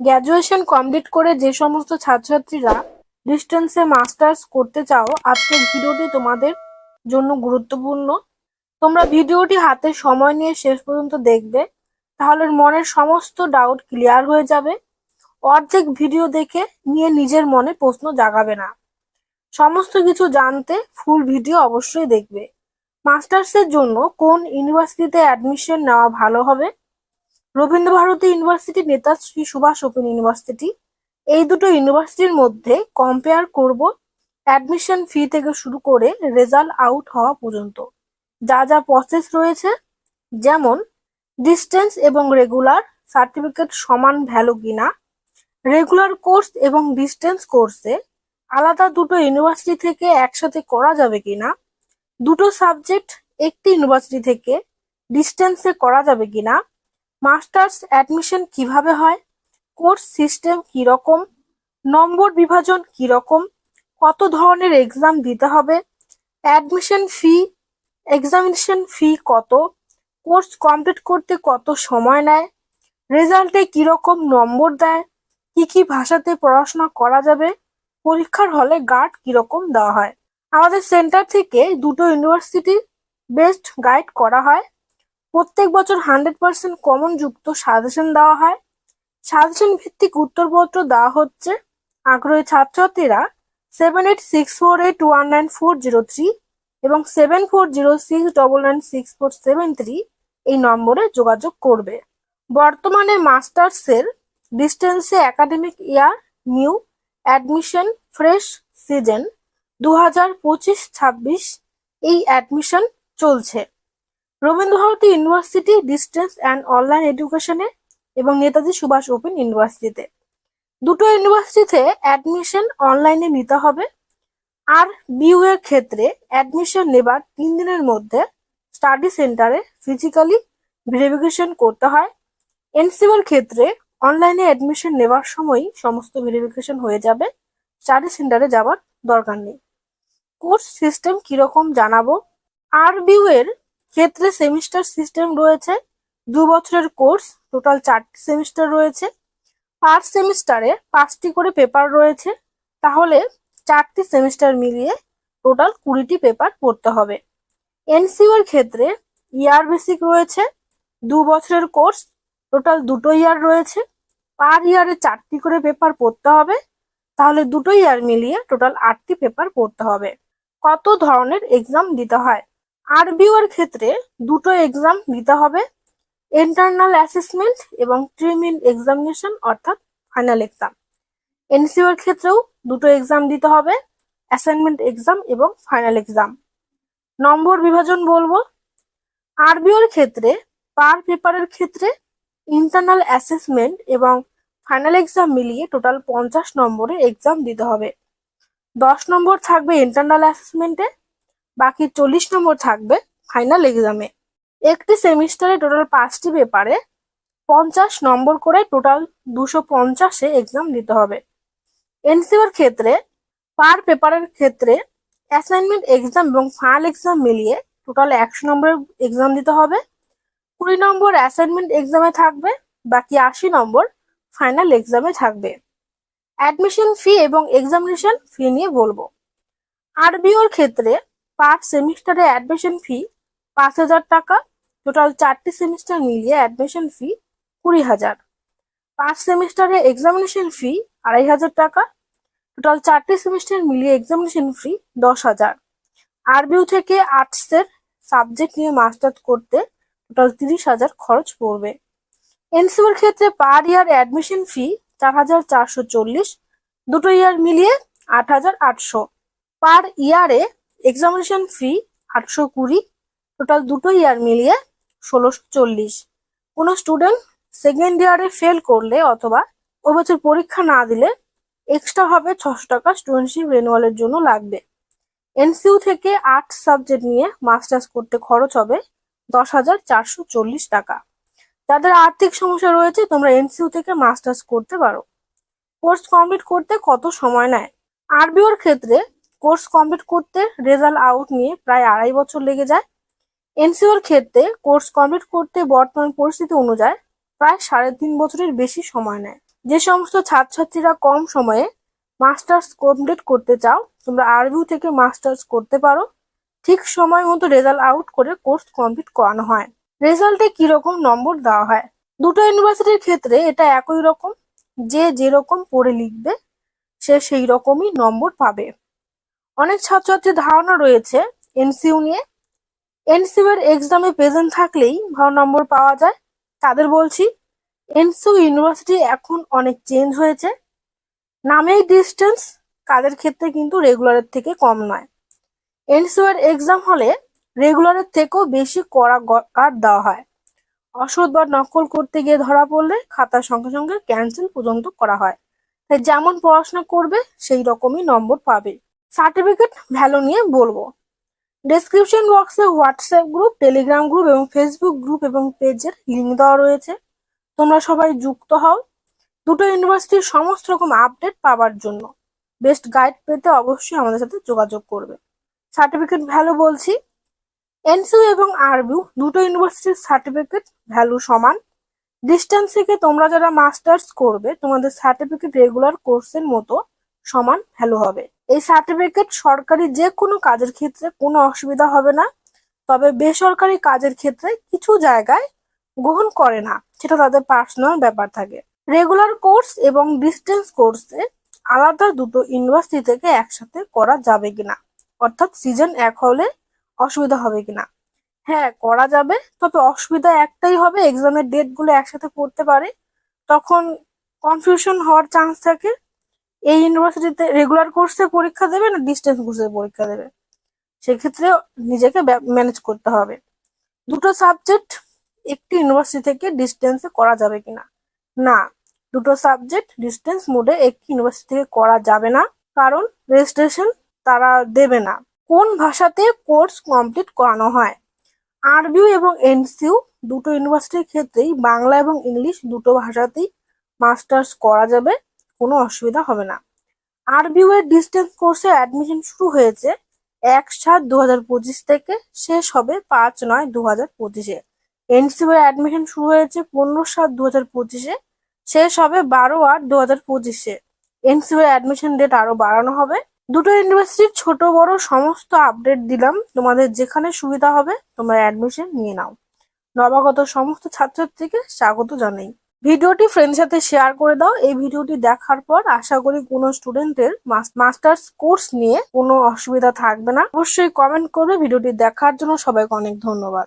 Graduation complete করে যে সমস্ত ছাত্রছাত্রীরা ডিস্টেন্সে মাস্টার্স করতে চাও, আজকের ভিডিওটি তোমাদের জন্য গুরুত্বপূর্ণ। তোমরা ভিডিওটি হাতে সময় নিয়ে শেষ পর্যন্ত দেখবে, তাহলে মনের সমস্ত ডাউট ক্লিয়ার হয়ে যাবে। অর্ধেক ভিডিও দেখে নিয়ে নিজের মনে প্রশ্ন জাগাবে না। সমস্ত কিছু জানতে ফুল ভিডিও অবশ্যই দেখবে। মাস্টার্সের জন্য কোন ইউনিভার্সিটিতে অ্যাডমিশন নেওয়া ভালো হবে? রবীন্দ্রভারতী ইউনিভার্সিটি নেতাশ্রী সুভাষ ওপেন ইউনিভার্সিটি। এই দুটো ইউনিভার্সিটির মধ্যে কম্পেয়ার করব অ্যাডমিশন ফি থেকে শুরু করে রেজাল্ট আউট হওয়া পর্যন্ত। যা যা প্রসেস রয়েছে, যেমন ডিস্টেন্স এবং রেগুলার সার্টিফিকেট সমান ভ্যালু কিনা রেগুলার কোর্স এবং ডিস্টেন্স কোর্সে আলাদা দুটো ইউনিভার্সিটি থেকে একসাথে করা যাবে কিনা, দুটো সাবজেক্ট একটি ইউনিভার্সিটি থেকে ডিস্টেন্সে করা যাবে কিনা মাস্টার্স অ্যাডমিশন কীভাবে হয়? কোর্স সিস্টেম কীরকম? নম্বর বিভাজন কীরকম? কত ধরনের এক্সাম দিতে হবে? অ্যাডমিশন ফি, এক্সামিনেশন ফি কত? কোর্স কমপ্লিট করতে কত সময় নেয়? রেজাল্টে কীরকম নম্বর দেয়? কি কি ভাষাতে পড়াশোনা করা যাবে? পরীক্ষার হলে গার্ড কীরকম দেওয়া হয়? আমাদের সেন্টার থেকে দুটো ইউনিভার্সিটি বেস্ট গাইড করা হয়। প্রত্যেক বছর হান্ড্রেড পার্সেন্ট কমন যুক্ত সাজেশন দেওয়া হয়। সাজেশন ভিত্তিক উত্তরপত্র দেওয়া হচ্ছে। আগ্রহী ছাত্রছাত্রীরা seven eight six four eight one nine four zero three এবং seven four zero six double nine six four seven three এই নম্বরে যোগাযোগ করবে। বর্তমানে মাস্টার্সের ডিস্টেন্সে academic year new admission fresh season দু হাজার পঁচিশ ছাব্বিশ এই অ্যাডমিশন চলছে। Rabindra Bharati university distance and online এডুকেশনে এবং নেতাজি সুভাষ ওপেন ইউনিভার্সিটিতে দুটো ইউনিভার্সিটিতে অ্যাডমিশন অনলাইনে নিতে হবে আর বিউ এর ক্ষেত্রে অ্যাডমিশন নেবার তিন দিনের মধ্যে স্টাডি সেন্টারে ফিজিক্যালি ভেরিফিকেশন করতে হয়। এনসিওর ক্ষেত্রে অনলাইনে অ্যাডমিশন নেওয়ার সময়ই সমস্ত ভেরিফিকেশন হয়ে যাবে স্টাডি সেন্টারে যাওয়ার দরকার নেই। কোর্স সিস্টেম কীরকম জানাব? আর বিউ এর ক্ষেত্রে সেমিস্টার সিস্টেম রয়েছে, দু বছরের কোর্স, টোটাল চারটি সেমিস্টার রয়েছে। পার সেমিস্টারে পাঁচটি করে পেপার রয়েছে, তাহলে চারটি সেমিস্টার মিলিয়ে টোটাল কুড়িটি পেপার পড়তে হবে। এনসিওর ক্ষেত্রে ইয়ার বেসিক রয়েছে, দু বছরের কোর্স, টোটাল দুটো ইয়ার রয়েছে। পার ইয়ারে চারটি করে পেপার পড়তে হবে, তাহলে দুটো ইয়ার মিলিয়ে টোটাল আটটি পেপার পড়তে হবে। কত ধরনের এক্সাম দিতে হয়? আরবিও এর ক্ষেত্রে দুটো এক্সাম দিতে হবে ইন্টারনাল অ্যাসেসমেন্ট এবং ট্রিমিন এক্সামিনেশন অর্থাৎ ফাইনাল এক্সাম এনসিওর ক্ষেত্রেও দুটো এক্সাম দিতে হবে অ্যাসাইনমেন্ট এক্সাম এবং ফাইনাল এক্সাম নম্বর বিভাজন বলব আরবিওর ক্ষেত্রে পার পেপারের ক্ষেত্রে ইন্টারনাল অ্যাসেসমেন্ট এবং ফাইনাল এক্সাম মিলিয়ে টোটাল পঞ্চাশ নম্বরের এক্সাম দিতে হবে। দশ নম্বর থাকবে ইন্টারনাল অ্যাসেসমেন্টে বাকি চল্লিশ নম্বর থাকবে ফাইনাল এক্সামে একটি সেমিস্টারে টোটাল পাঁচটি পেপারে পঞ্চাশ নম্বর করে টোটাল দুশো পঞ্চাশে এক্সাম দিতে হবে। এনসিওর ক্ষেত্রে পার পেপারের ক্ষেত্রে অ্যাসাইনমেন্ট এক্সাম এবং ফাইনাল এক্সাম মিলিয়ে টোটাল একশো নম্বরের এক্সাম দিতে হবে। কুড়ি নম্বর অ্যাসাইনমেন্ট এক্সামে থাকবে, বাকি আশি নম্বর ফাইনাল এক্সামে থাকবে। অ্যাডমিশন ফি এবং এক্সামিনেশন ফি নিয়ে বলব। আরবিওর ক্ষেত্রে পার সেমিস্টারে অ্যাডমিশন ফি পাঁচ হাজার টাকা। টোটাল চারটি সেমিস্টার মিলিয়ে অ্যাডমিশন ফি কুড়ি হাজার। পাঁচ সেমিস্টারে এক্সামিনেশন ফি আড়াই হাজার টাকা। টোটাল চারটি সেমিস্টার মিলিয়ে এক্সামিনেশন ফি দশ হাজার। আরবিউ থেকে আর্টসের সাবজেক্ট নিয়ে মাস্টার্স করতে টোটাল তিরিশ হাজার খরচ পড়বে। এনসিওর ক্ষেত্রে পার ইয়ার অ্যাডমিশন ফি চার হাজার চারশো চল্লিশ। দুটো ইয়ার মিলিয়ে আট হাজার আটশো। পার ইয়ারে এক্সামিনেশন ফি আটশো কুড়ি টোটাল দুটো ইয়ার মিলিয়ে ষোলোশো চল্লিশ। কোনো স্টুডেন্ট সেকেন্ড ইয়ারে ফেল করলে অথবা ওই বছর পরীক্ষা না দিলে এক্সট্রা হবে ছশো টাকা স্টুডেন্টশিপ রেনুয়ালের জন্য লাগবে। এনসিউ থেকে আর্ট সাবজেক্ট নিয়ে মাস্টার্স করতে খরচ হবে দশ হাজার চারশো চল্লিশ টাকা। যাদের আর্থিক সমস্যা রয়েছে, তোমরা এনসিউ থেকে মাস্টার্স করতে পারো। কোর্স কমপ্লিট করতে কত সময় নেয়? আরবিওর ক্ষেত্রে কোর্স কমপ্লিট করতে রেজাল্ট আউট নিয়ে প্রায় আড়াই বছর লেগে যায়। এনসিওর ক্ষেত্রে কোর্স কমপ্লিট করতে বর্তমান পরিস্থিতি অনুযায়ী প্রায় সাড়ে তিন বছরের বেশি সময় নেয়। যে সমস্ত ছাত্রছাত্রীরা কম সময়ে মাস্টার্স কমপ্লিট করতে চাও, তোমরা আরবিউ থেকে মাস্টার্স করতে পারো। ঠিক সময় মতো রেজাল্ট আউট করে কোর্স কমপ্লিট করানো হয়। রেজাল্টে কীরকম নম্বর দেওয়া হয়? দুটো ইউনিভার্সিটির ক্ষেত্রে এটা একই রকম। যে যেরকম পড়ে লিখবে, সে সেই রকমই নম্বর পাবে। অনেক ছাত্রছাত্রীর ধারণা রয়েছে এনসিইউ নিয়ে। এনসিউ এর এক্সামে প্রেজেন্ট থাকলেই ভালো নম্বর পাওয়া যায়। তাদের বলছি, এনসিইউ ইউনিভার্সিটি এখন অনেক চেঞ্জ হয়েছে। নামেই ডিস্টেন্স কাদের ক্ষেত্রে কিন্তু রেগুলারের থেকে কম নয়। এনসিইউ এর এক্সাম হলে রেগুলারের থেকেও বেশি কড়া কাট দেওয়া হয়। অসৎ বা নকল করতে গিয়ে ধরা পড়লে খাতার সঙ্গে সঙ্গে ক্যান্সেল পর্যন্ত করা হয়। তাই যেমন পড়াশোনা করবে, সেই রকমই নম্বর পাবে। সার্টিফিকেট ভ্যালু নিয়ে বলব। ডেসক্রিপশন বক্সে হোয়াটসঅ্যাপ গ্রুপ টেলিগ্রাম গ্রুপ এবং ফেসবুক গ্রুপ এবং পেজের লিঙ্ক দেওয়া রয়েছে। তোমরা সবাই যুক্ত হও। দুটো ইউনিভার্সিটির সমস্ত রকম আপডেট পাওয়ার জন্য। বেস্ট গাইড পেতে অবশ্যই আমাদের সাথে যোগাযোগ করবে। সার্টিফিকেট ভ্যালু বলছি। এনসিউ এবং আরবিউ দুটো ইউনিভার্সিটির সার্টিফিকেট ভ্যালু সমান। ডিস্টেন্স থেকে তোমরা যারা মাস্টার্স করবে, তোমাদের সার্টিফিকেট রেগুলার কোর্সের মতো সমান ভ্যালু হবে। এই সার্টিফিকেট সরকারি যে কোনো কাজের ক্ষেত্রে কোনো অসুবিধা হবে না, তবে বেসরকারি কাজের ক্ষেত্রে কিছু জায়গায় গ্রহণ করে না, সেটা তাদের পার্সোনাল ব্যাপার থাকে। রেগুলার কোর্স এবং ডিস্টেন্স কোর্সে আলাদা দুটো ইউনিভার্সিটি থেকে একসাথে করা যাবে কিনা, অর্থাৎ সিজন এক হলে অসুবিধা হবে কিনা। হ্যাঁ করা যাবে, তবে অসুবিধা একটাই হবে এক্সামের ডেটগুলো একসাথে পড়তে পারে, তখন কনফিউশন হওয়ার চান্স থাকে। এই ইউনিভার্সিটিতে রেগুলার কোর্সে পরীক্ষা দেবে না ডিস্টেন্স কোর্সে পরীক্ষা দেবে? সেক্ষেত্রে নিজেকে ম্যানেজ করতে হবে। দুটো সাবজেক্ট একটি ইউনিভার্সিটি থেকে ডিস্টেন্সে করা যাবে কিনা? না, দুটো সাবজেক্ট ডিস্টেন্স মোডে একটি ইউনিভার্সিটি থেকে করা যাবে না। কারণ রেজিস্ট্রেশন তারা দেবে না। কোন ভাষাতে কোর্স কমপ্লিট করানো হয়? আরবিউ এবং এনসিউ দুটো ইউনিভার্সিটির ক্ষেত্রেই বাংলা এবং ইংলিশ দুটো ভাষাতেই মাস্টার্স করা যাবে। অসুবিধা হবে না। আরবিউ এর ডিস্টেন্স কোর্সে অ্যাডমিশন শুরু হয়েছে এক সাত দু থেকে, শেষ হবে পাঁচ নয় দু হাজার পঁচিশে এনসিউ অ্যাডমিশন শুরু হয়েছে পনেরো সাত দু হাজার পঁচিশে শেষ হবে বারো আট দু হাজার পঁচিশে এনসিউ অ্যাডমিশন ডেট আরও বাড়ানো হবে। দুটো ইউনিভার্সিটির ছোট বড় সমস্ত আপডেট দিলাম। তোমাদের যেখানে সুবিধা হবে তোমরা অ্যাডমিশন নিয়ে নাও। নবাগত সমস্ত ছাত্রছাত্রীকে স্বাগত জানাই। ভিডিওটি ফ্রেন্ডের সাথে শেয়ার করে দাও। এই ভিডিওটি দেখার পর আশা করি কোনো স্টুডেন্টের মাস্টার্স কোর্স নিয়ে কোনো অসুবিধা থাকবে না। অবশ্যই কমেন্ট করবে। ভিডিওটি দেখার জন্য সবাইকে অনেক ধন্যবাদ।